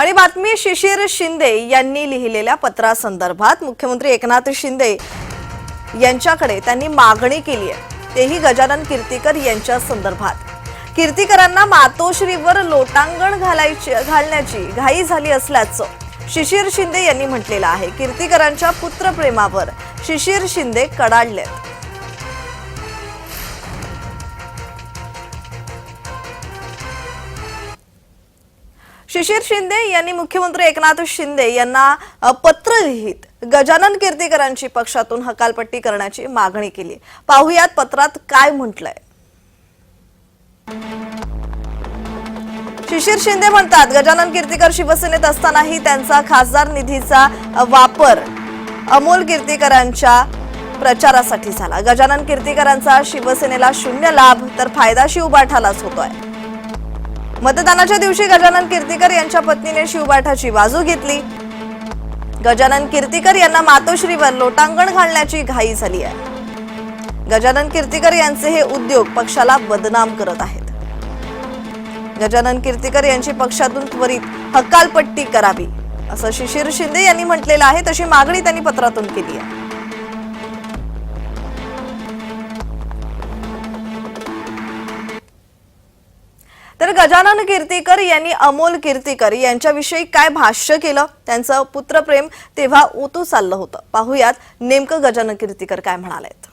आणि बातमी शिशिर शिंदे यांनी लिहिलेल्या पत्रासंदर्भात मुख्यमंत्री एकनाथ शिंदे यांच्याकडे त्यांनी मागणी केली आहे. तेही गजानन कीर्तीकर यांच्या संदर्भात. कीर्तीकरांना मातोश्रीवर लोटांगण घालायची घालण्याची घाई झाली असल्याचं शिशिर शिंदे यांनी म्हटलेलं आहे. कीर्तीकरांच्या पुत्रप्रेमावर शिशिर शिंदे कडाडलेत. शिशिर शिंदे यांनी मुख्यमंत्री एकनाथ शिंदे यांना पत्र लिहित गजानन कीर्तीकरांची पक्षातून हकालपट्टी करण्याची मागणी केली. पाहुयात पत्रात काय म्हटलंय. शिशिर शिंदे म्हणतात गजानन कीर्तीकर शिवसेनेत असतानाही त्यांचा खासदार निधीचा वापर अमोल कीर्तीकरांच्या प्रचारासाठी झाला. गजानन कीर्तीकरांचा शिवसेनेला शून्य लाभ तर फायदा शिवबाठालाच होतोय. मतदानाच्या दिवशी गजानन कीर्तीकर यांच्या पत्नीने शिवबाठाची बाजू घेतली. गजानन कीर्तीकर यांना मातोश्रीवर लोटांगण घालण्याची घाई झाली आहे. गजानन कीर्तीकर यांचे हे उद्योग पक्षाला बदनाम करत आहेत. गजानन कीर्तीकर यांची पक्षातून त्वरित हकालपट्टी करावी असं शिशिर शिंदे यांनी म्हटलेलं आहे तशी मागणी त्यांनी पत्रातून केली आहे. तर गजानन कीर्तीकर यांनी अमोल कीर्तीकर यांच्याविषयी काय भाष्य केलं? त्यांचं पुत्रप्रेम तेव्हा ओतू चाललं होतं. पाहुयात नेमकं गजानन कीर्तीकर काय म्हणालेत.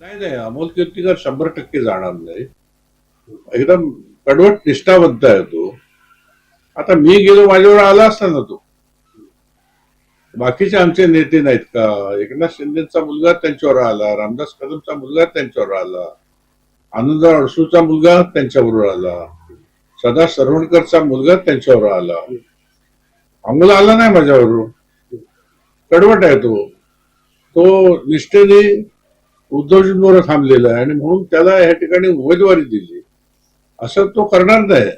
नाही नाही अमोल कीर्तीकर शंभर टक्के जाणार नाही. एकदम कडवट निष्ठावंत आहे तो. आता मी गेलो माझ्यावर आला असता ना तो. बाकीचे आमचे नेते नाहीत का? एकनाथ शिंदेचा मुलगा त्यांच्यावर आला रामदास कदमचा मुलगा त्यांच्यावर आला. आनंद अडसूचा मुलगा त्यांच्याबरोबर आला. सदा सरवणकरचा मुलगा त्यांच्यावर आला. अमोल आला नाही माझ्याबरोबर. कडवट आहे तो. तो निष्ठेने उद्धवजींबरोबर थांबलेला आहे आणि म्हणून त्याला या ठिकाणी उमेदवारी दिली. असं तो करणार नाही.